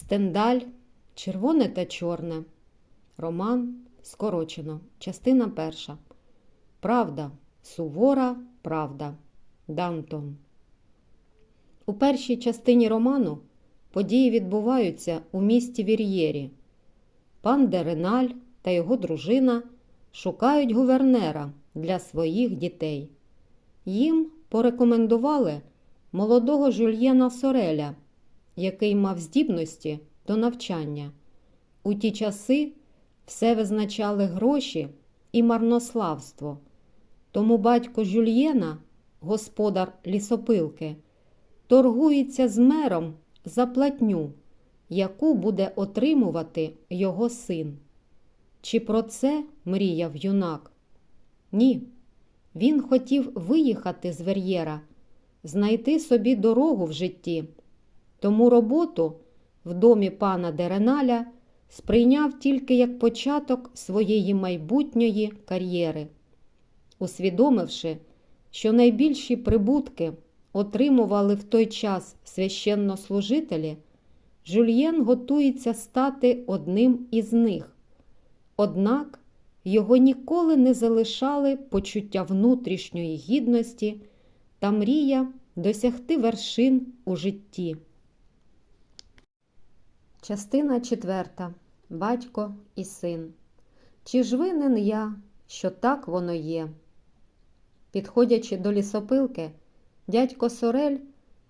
Стендаль, червоне та чорне. Роман скорочено. Частина перша. Правда. Сувора правда. Дантон. У першій частині роману події відбуваються у місті Вір'єрі. Пан Дереналь та його дружина шукають гувернера для своїх дітей. Їм порекомендували молодого Жюльєна Сореля, який мав здібності до навчання. У ті часи все визначали гроші і марнославство. Тому батько Жюльєна, господар лісопилки, торгується з мером за платню, яку буде отримувати його син. Чи про це мріяв юнак? Ні. Він хотів виїхати з Вер'єра, знайти собі дорогу в житті. Тому роботу в домі пана Дереналя сприйняв тільки як початок своєї майбутньої кар'єри. Усвідомивши, що найбільші прибутки отримували в той час священнослужителі, Жюльєн готується стати одним із них. Однак його ніколи не залишали почуття внутрішньої гідності та мрія досягти вершин у житті. Частина четверта. Батько і син. Чи ж винен я, що так воно є? Підходячи до лісопилки, дядько Сорель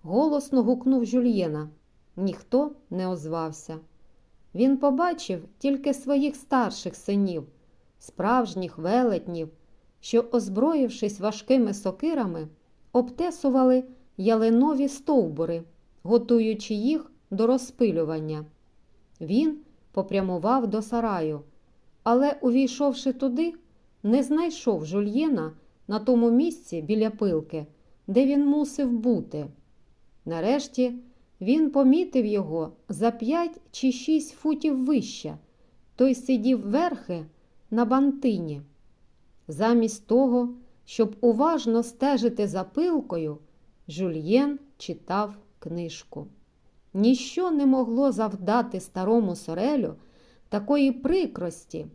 голосно гукнув жульєна. Ніхто не озвався. Він побачив тільки своїх старших синів, справжніх велетнів, що, озброївшись важкими сокирами, обтесували ялинові стовбури, готуючи їх до розпилювання. Він попрямував до сараю, але, увійшовши туди, не знайшов жульєна на тому місці біля пилки, де він мусив бути. Нарешті він помітив його за п'ять чи шість футів вище. Той сидів верхи на бантині. Замість того, щоб уважно стежити за пилкою, Жульєн читав книжку. Ніщо не могло завдати старому сорелю такої прикрості.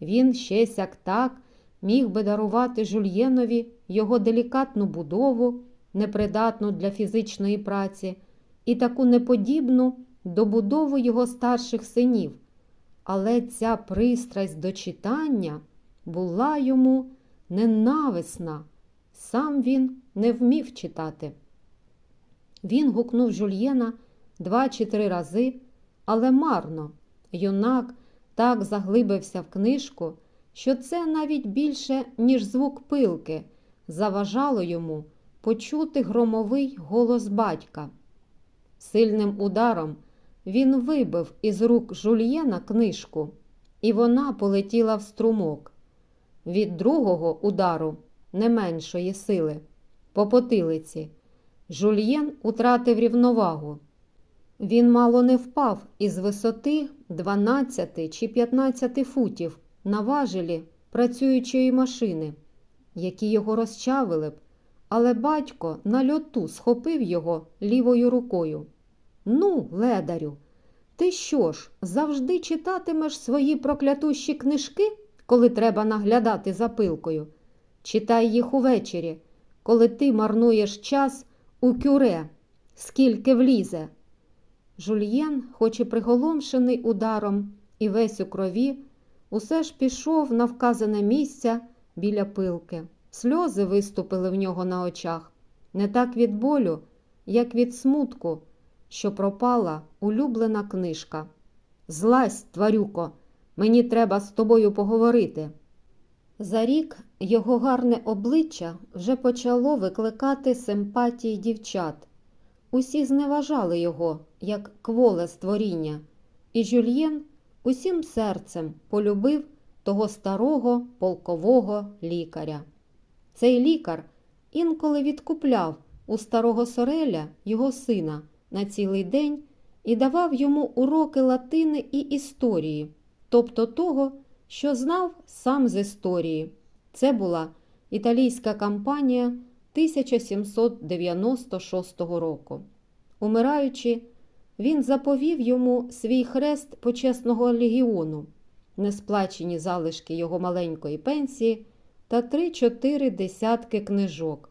Він ще сяк так міг би дарувати жульєнові його делікатну будову, непридатну для фізичної праці, і таку неподібну до будови його старших синів. Але ця пристрасть до читання була йому ненависна. Сам він не вмів читати. Він гукнув жульєна два чи три рази, але марно. Юнак так заглибився в книжку, що це навіть більше, ніж звук пилки, заважало йому почути громовий голос батька. Сильним ударом він вибив із рук жульєна книжку, і вона полетіла в струмок. Від другого удару, не меншої сили, по потилиці, жульєн утратив рівновагу. Він мало не впав із висоти 12 чи 15 футів на важелі працюючої машини, які його розчавили б, але батько на льоту схопив його лівою рукою. Ну, ледарю, ти що ж, завжди читатимеш свої проклятущі книжки, коли треба наглядати за пилкою? Читай їх увечері, коли ти марнуєш час у кюре, скільки влізе. Жульєн, хоч і приголомшений ударом і весь у крові, усе ж пішов на вказане місце біля пилки. Сльози виступили в нього на очах, не так від болю, як від смутку, що пропала улюблена книжка. Злазь, тварюко, мені треба з тобою поговорити. За рік його гарне обличчя вже почало викликати симпатії дівчат. Усі зневажали його, як кволе створіння, і Жюльєн усім серцем полюбив того старого полкового лікаря. Цей лікар інколи відкупляв у старого Сореля його сина на цілий день і давав йому уроки латини і історії, тобто того, що знав сам з історії. Це була італійська кампанія 1796 року. Умираючи, він заповів йому свій хрест почесного легіону, несплачені залишки його маленької пенсії та три-чотири десятки книжок.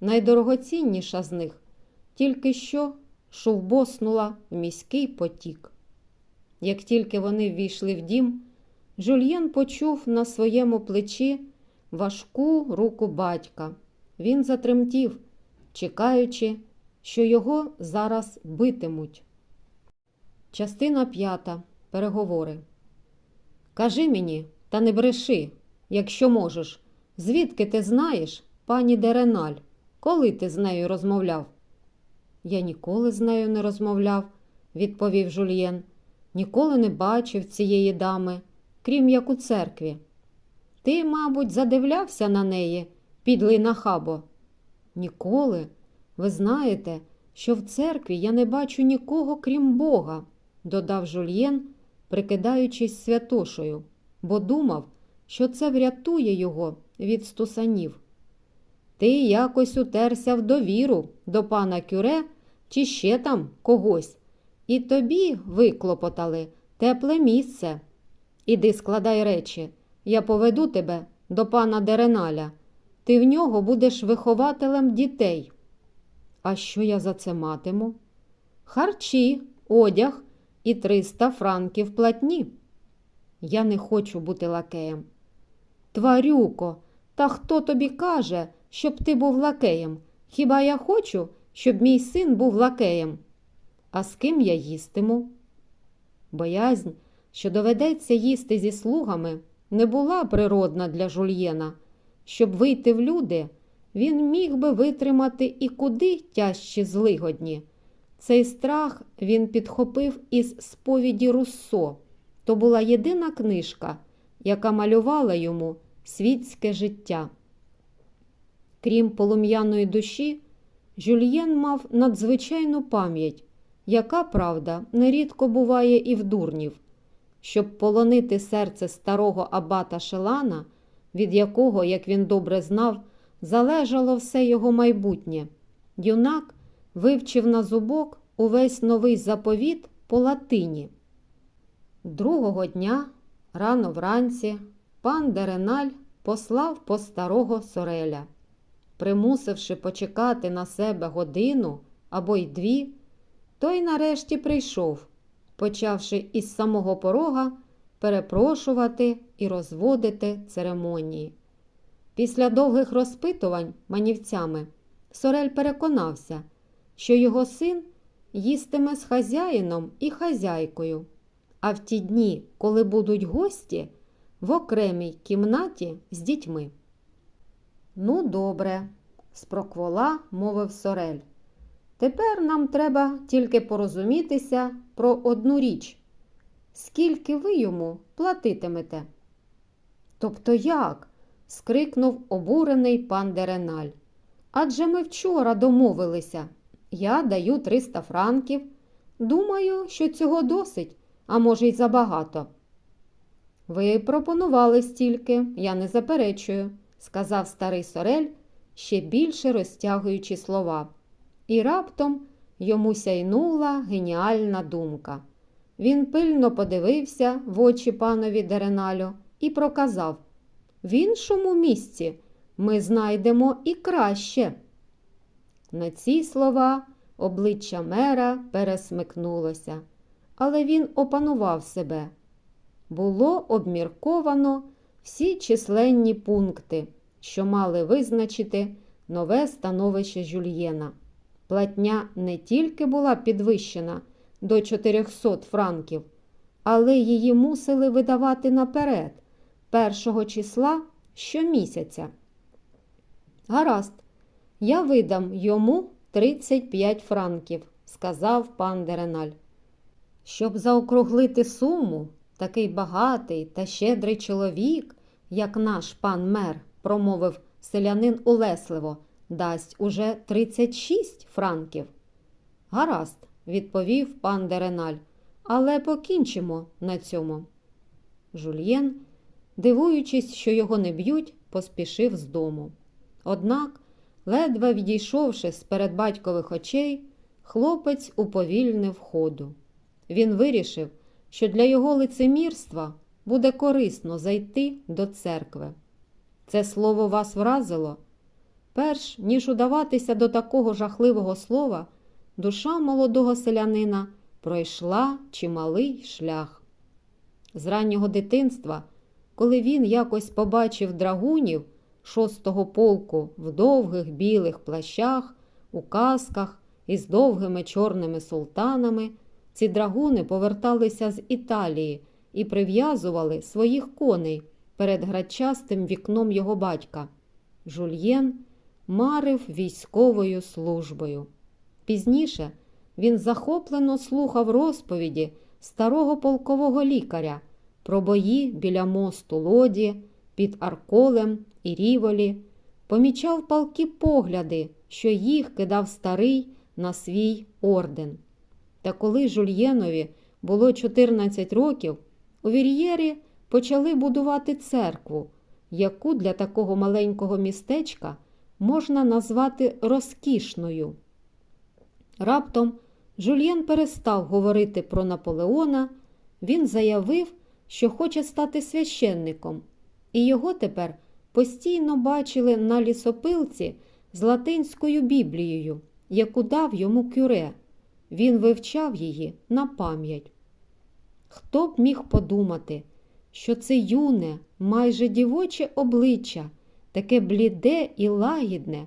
Найдорогоцінніша з них тільки що шовбоснула в міський потік. Як тільки вони ввійшли в дім, Жульєн почув на своєму плечі важку руку батька. Він затремтів, чекаючи, що його зараз битимуть. Частина п'ята. Переговори. Кажи мені, та не бреши, якщо можеш, звідки ти знаєш, пані Дереналь, коли ти з нею розмовляв? Я ніколи з нею не розмовляв, відповів Жульєн. Ніколи не бачив цієї дами, крім як у церкві. Ти, мабуть, задивлявся на неї, підлий нахабо. Ніколи. Ви знаєте, що в церкві я не бачу нікого, крім Бога, додав Жульєн, прикидаючись святошею, бо думав, що це врятує його від стусанів. Ти якось утерся в довіру до пана Кюре чи ще там когось, і тобі виклопотали тепле місце. Іди складай речі, я поведу тебе до пана Дереналя. Ти в нього будеш вихователем дітей. А що я за це матиму? Харчі, одяг і 300 франків платні. Я не хочу бути лакеєм. Тварюко, та хто тобі каже, щоб ти був лакеєм? Хіба я хочу, щоб мій син був лакеєм? А з ким я їстиму? Боязнь, що доведеться їсти зі слугами, не була природна для жульєна. Щоб вийти в люди, він міг би витримати і куди тяжчі злигодні. Цей страх він підхопив із сповіді Руссо. То була єдина книжка, яка малювала йому світське життя. Крім полум'яної душі, Жюльєн мав надзвичайну пам'ять, яка, правда, нерідко буває і в дурнів. Щоб полонити серце старого абата Шелана, від якого, як він добре знав, залежало все його майбутнє. Юнак вивчив на зубок увесь новий заповіт по латині. Другого дня, рано вранці, пан Дереналь послав по старого Сореля. Примусивши почекати на себе годину або й дві, той нарешті прийшов, почавши із самого порога перепрошувати і розводити церемонії. Після довгих розпитувань манівцями Сорель переконався, що його син їстиме з хазяїном і хазяйкою, а в ті дні, коли будуть гості, в окремій кімнаті з дітьми. Ну, добре, спроквола мовив Сорель. Тепер нам треба тільки порозумітися про одну річ. Скільки ви йому платитимете? Тобто як? скрикнув обурений пан Дереналь. Адже ми вчора домовилися. Я даю 300 франків. Думаю, що цього досить, а може, й забагато. Ви пропонували стільки, я не заперечую, сказав старий Сорель, ще більше розтягуючи слова. І раптом йому сяйнула геніальна думка. Він пильно подивився в очі панові Дереналю і проказав в іншому місці ми знайдемо і краще. На ці слова обличчя мера пересмикнулося, але він опанував себе. Було обмірковано всі численні пункти, що мали визначити нове становище Жюльєна. Платня не тільки була підвищена до 400 франків, але її мусили видавати наперед, першого числа щомісяця. Гаразд, я видам йому 35 франків, сказав пан Дереналь. Щоб заокруглити суму, такий багатий та щедрий чоловік, як наш пан мер, промовив селянин улесливо, дасть уже 36 франків. Гаразд, відповів пан Дереналь, але покінчимо на цьому. Жульєн, дивуючись, що його не б'ють, поспішив з дому. Однак, ледве відійшовши з перед батькових очей, хлопець уповільнив ходу. Він вирішив, що для його лицемірства буде корисно зайти до церкви. Це слово вас вразило? Перш ніж удаватися до такого жахливого слова, душа молодого селянина пройшла чималий шлях. З раннього дитинства, коли він якось побачив драгунів шостого полку в довгих білих плащах, у касках із довгими чорними султанами, ці драгуни поверталися з Італії і прив'язували своїх коней перед грачастим вікном його батька. Жульєн марив військовою службою. Пізніше він захоплено слухав розповіді старого полкового лікаря про бої біля мосту лоді, під Арколем і Ріволі, помічав палкі погляди, що їх кидав старий на свій орден. Та коли Жульєнові було 14 років, у Вір'єрі почали будувати церкву, яку для такого маленького містечка можна назвати розкішною. Раптом Жульєн перестав говорити про Наполеона, він заявив, що хоче стати священником, і його тепер постійно бачили на лісопилці з латинською біблією, яку дав йому кюре. Він вивчав її на пам'ять. Хто б міг подумати, що це юне, майже дівоче обличчя, таке бліде і лагідне,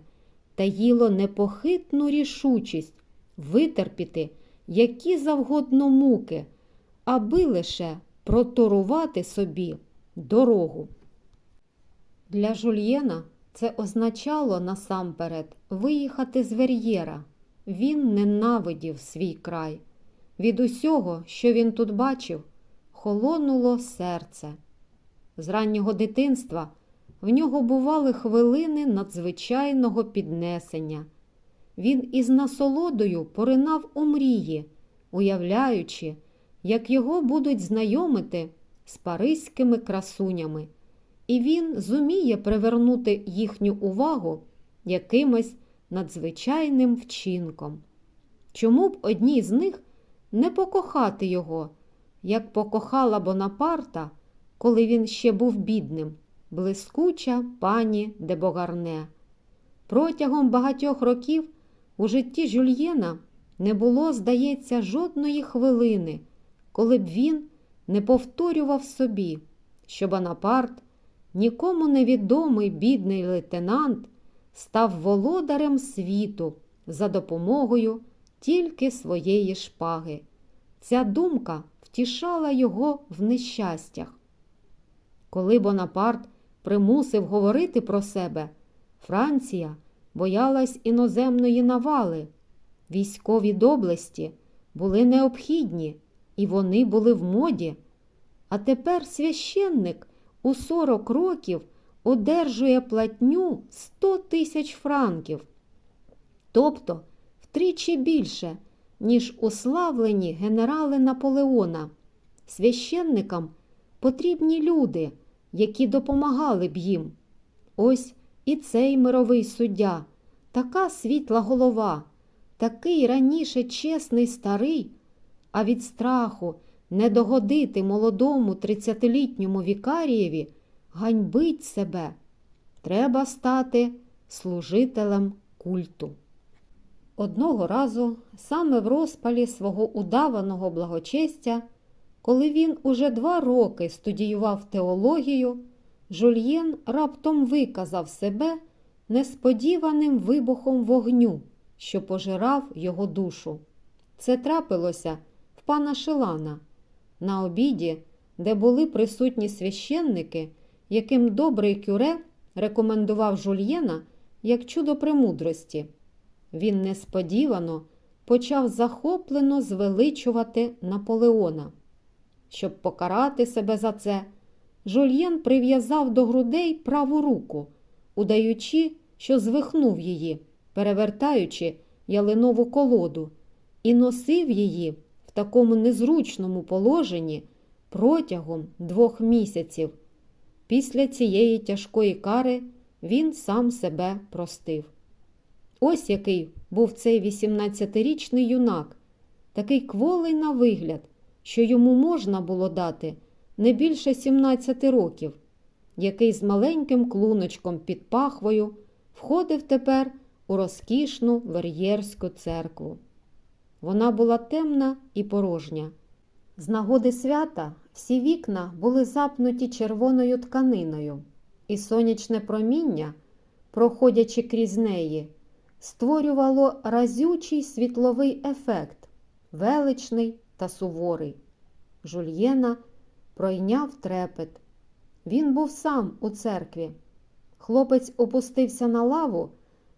таїло непохитну рішучість витерпіти які завгодно муки, аби лише проторувати собі дорогу. Для жульєна це означало насамперед виїхати з вер'єра. Він ненавидів свій край. Від усього, що він тут бачив, холонуло серце. З раннього дитинства в нього бували хвилини надзвичайного піднесення. Він із насолодою поринав у мрії, уявляючи, як його будуть знайомити з паризькими красунями, і він зуміє привернути їхню увагу якимось надзвичайним вчинком. Чому б одній з них не покохати його, як покохала Бонапарта, коли він ще був бідним, блискуча пані де Богарне. Протягом багатьох років у житті Жюльєна не було, здається, жодної хвилини, коли б він не повторював собі, що Бонапарт, нікому невідомий бідний лейтенант, став володарем світу за допомогою тільки своєї шпаги. Ця думка втішала його в нещастях. Коли Бонапарт примусив говорити про себе, Франція боялась іноземної навали. Військові доблесті були необхідні, і вони були в моді. А тепер священник у 40 років одержує платню 100 тисяч франків, тобто втричі більше, ніж уславлені генерали Наполеона. Священникам потрібні люди, які допомагали б їм. Ось і цей мировий суддя, така світла голова, такий раніше чесний старий, а від страху не догодити молодому тридцятилітньому вікарієві ганьбить себе. Треба стати служителем культу. Одного разу, саме в розпалі свого удаваного благочестя, коли він уже два роки студіював теологію, Жульєн раптом виказав себе несподіваним вибухом вогню, що пожирав його душу. Це трапилося в пана Шилана на обіді, де були присутні священники, яким добрий кюре рекомендував жульєна як чудо премудрості. Він несподівано почав захоплено звеличувати Наполеона. Щоб покарати себе за це, Жульєн прив'язав до грудей праву руку, удаючи, що звихнув її, перевертаючи ялинову колоду, і носив її в такому незручному положенні протягом двох місяців. Після цієї тяжкої кари він сам себе простив. Ось який був цей 18-річний юнак, такий кволий на вигляд, що йому можна було дати не більше 17 років, який з маленьким клуночком під пахвою входив тепер у розкішну вер'єрську церкву. Вона була темна і порожня. З нагоди свята всі вікна були запнуті червоною тканиною, і сонячне проміння, проходячи крізь неї, створювало разючий світловий ефект, величний та суворий. Жульєна пройняв трепет. Він був сам у церкві. Хлопець опустився на лаву,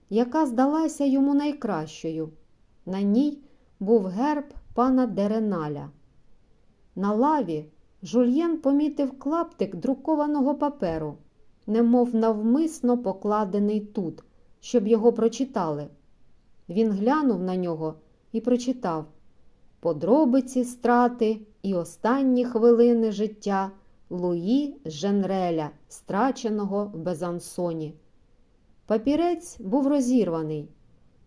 яка здалася йому найкращою. На ній був герб пана Дереналя. На лаві Жульєн помітив клаптик друкованого паперу, немов навмисно покладений тут, щоб його прочитали. Він глянув на нього і прочитав Подробиці страти і останні хвилини життя Луї Женреля, страченого в Безансоні. Папірець був розірваний.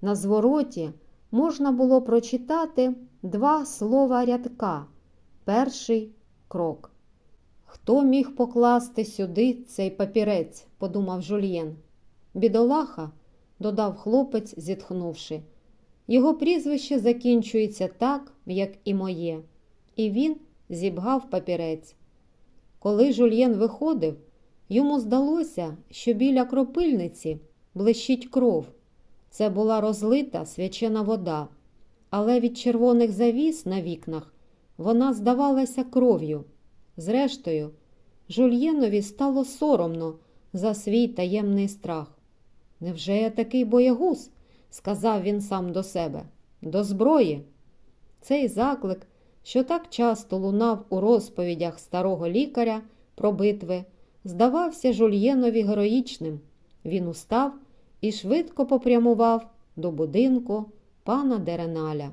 На звороті можна було прочитати два слова рядка. Перший крок. Хто міг покласти сюди цей папірець, подумав Жульєн. Бідолаха, додав хлопець, зітхнувши. Його прізвище закінчується так, як і моє, і він зібгав папірець. Коли Жульєн виходив, йому здалося, що біля кропильниці блищить кров. Це була розлита свячена вода, але від червоних завіс на вікнах вона здавалася кров'ю. Зрештою, Жульєнові стало соромно за свій таємний страх. Невже я такий боягуз? сказав він сам до себе. До зброї. Цей заклик, що так часто лунав у розповідях старого лікаря про битви, здавався Жульєнові героїчним. Він устав і швидко попрямував до будинку пана Дереналя.